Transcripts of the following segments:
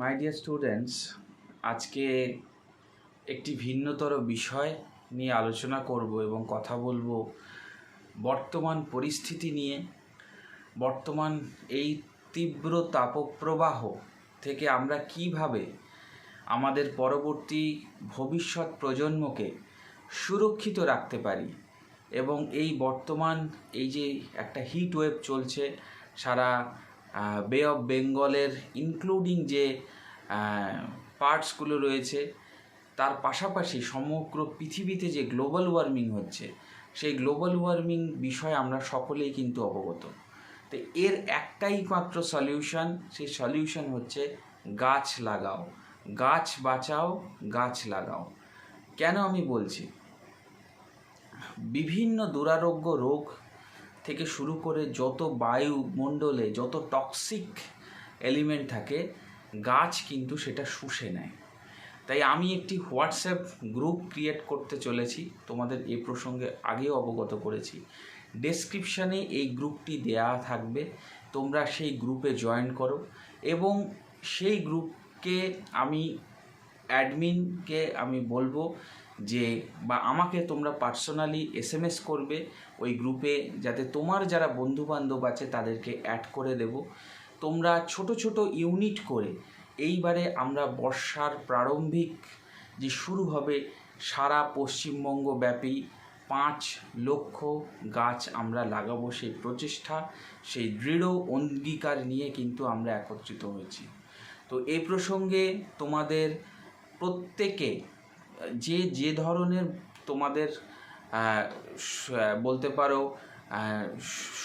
My dear students আজকে একটি ভিন্নতর বিষয় নিয়ে আলোচনা করব এবং কথা বলব বর্তমান পরিস্থিতি নিয়ে। বর্তমান এই তীব্র তাপপ্রবাহ থেকে আমরা কীভাবে আমাদের পরবর্তী ভবিষ্যৎ প্রজন্মকে সুরক্ষিত রাখতে পারি এবং এই বর্তমান এই যে একটা হিট ওয়েভ চলছে, সারা বে অফ বেঙ্গলের ইনক্লুডিং যে পার্টসগুলো রয়েছে, তার পাশাপাশি সমগ্র পৃথিবীতে যে গ্লোবাল ওয়ার্মিং হচ্ছে, সেই গ্লোবাল ওয়ার্মিং বিষয়ে আমরা সকলেই কিন্তু অবগত। তো এর একটাই মাত্র সলিউশন সেই সলিউশন হচ্ছে গাছ লাগাও। গাছ বাঁচাও, গাছ লাগাও। কেন আমি বলছি? বিভিন্ন দুরারোগ্য রোগ থেকে শুরু করে যত বায়ুমণ্ডলে যত টক্সিক এলিমেন্ট থাকে, গাছ কিন্তু সেটা শুষে নেয়। তাই আমি একটি হোয়াটসঅ্যাপ গ্রুপ ক্রিয়েট করতে চলেছি, তোমাদের এ প্রসঙ্গে আগেও অবগত করেছি। ডেসক্রিপশানে এই গ্রুপটি দেয়া থাকবে, তোমরা সেই গ্রুপে জয়েন করো এবং সেই গ্রুপকে আমি অ্যাডমিনকে আমি বলব যে, বা আমাকে তোমরা পার্সোনালি এস এম এস করবে ওই গ্রুপে যাতে তোমার যারা বন্ধুবান্ধব আছে তাদেরকে অ্যাড করে দেব। তোমরা ছোট ছোট ইউনিট করে এইবারে আমরা বর্ষার প্রারম্ভিক যে শুরু হবে সারা পশ্চিমবঙ্গ ব্যাপী পাঁচ লক্ষ গাছ আমরা লাগাবো সেই প্রচেষ্টা, সেই দৃঢ় অঙ্গীকার নিয়ে কিন্তু আমরা একত্রিত হয়েছি। তো এই প্রসঙ্গে তোমাদের প্রত্যেকে যে যে ধরনের তোমাদের বলতে পারো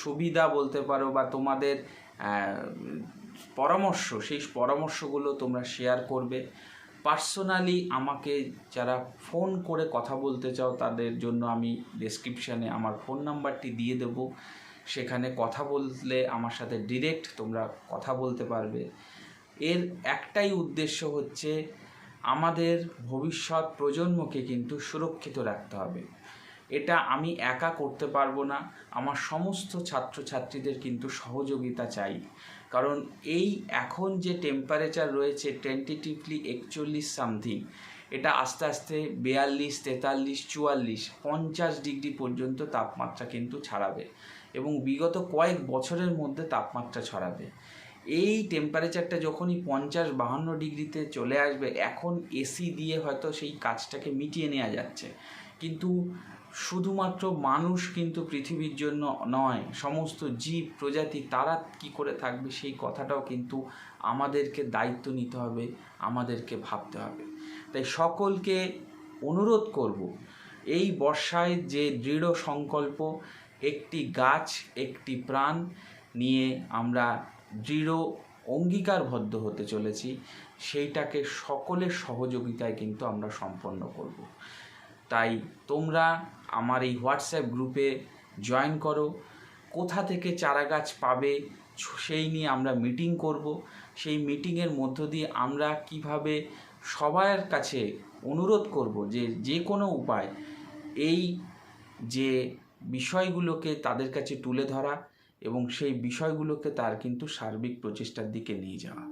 সুবিধা বলতে পারো বা তোমাদের পরামর্শ, সেই পরামর্শগুলো তোমরা শেয়ার করবে। পার্সোনালি আমাকে যারা ফোন করে কথা বলতে চাও, তাদের জন্য আমি ডেসক্রিপশানে আমার ফোন নাম্বারটি দিয়ে দেব। সেখানে কথা বললে আমার সাথে ডিরেক্ট তোমরা কথা বলতে পারবে। এর একটাই উদ্দেশ্য হচ্ছে আমাদের ভবিষ্যৎ প্রজন্মকে কিন্তু সুরক্ষিত রাখতে হবে। এটা আমি একা করতে পারব না। আমার সমস্ত ছাত্রছাত্রীদের কিন্তু সহযোগিতা চাই। কারণ এই এখন যে টেম্পারেচার রয়েছে টেন্টেটিভলি একচল্লিশ সামথিং এটা আস্তে আস্তে বেয়াল্লিশ, তেতাল্লিশ, চুয়াল্লিশ, পঞ্চাশ ডিগ্রি পর্যন্ত তাপমাত্রা কিন্তু ছাড়াবে। এবং বিগত কয়েক বছরের মধ্যে তাপমাত্রা ছড়াবে। এই টেম্পারেচারটা যখনই পঞ্চাশ বাহান্ন ডিগ্রিতে চলে আসবে, এখন এসি দিয়ে হয়তো সেই কাজটাকে মিটিয়ে নেওয়া যাচ্ছে। কিন্তু শুধুমাত্র মানুষ কিন্তু পৃথিবীর জন্য নয়, সমস্ত জীব, প্রজাতি তারা কি করে থাকবে সেই কথাটাও কিন্তু আমাদেরকে দায়িত্ব নিতে হবে, আমাদেরকে ভাবতে হবে। তাই সকলকে অনুরোধ করব, এই বর্ষায় যে দৃঢ় সংকল্প, একটি গাছ, একটি প্রাণ নিয়ে আমরা দৃঢ় অঙ্গীকারবদ্ধ হতে চলেছি, সেইটাকে সকলের সহযোগিতায় কিন্তু আমরা সম্পন্ন করব। তাই তোমরা আমার এই হোয়াটসঅ্যাপ গ্রুপে জয়েন করো। কোথা থেকে চারা গাছ পাবে সেই নিয়ে আমরা মিটিং করব। সেই মিটিংয়ের মধ্য দিয়ে আমরা কীভাবে সবার কাছে অনুরোধ করব যে যে কোনো উপায় এই যে বিষয়গুলোকে তাদের কাছে তুলে ধরা এবং সেই বিষয়গুলোকে তার কিন্তু সার্বিক প্রচেষ্টার দিকে নিয়ে যাওয়া।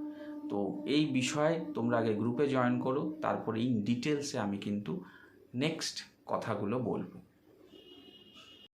তো এই বিষয়ে তোমরা আগে গ্রুপে জয়েন করো, তারপরে ইন ডিটেলসে আমি কিন্তু নেক্সট কথাগুলো বলব।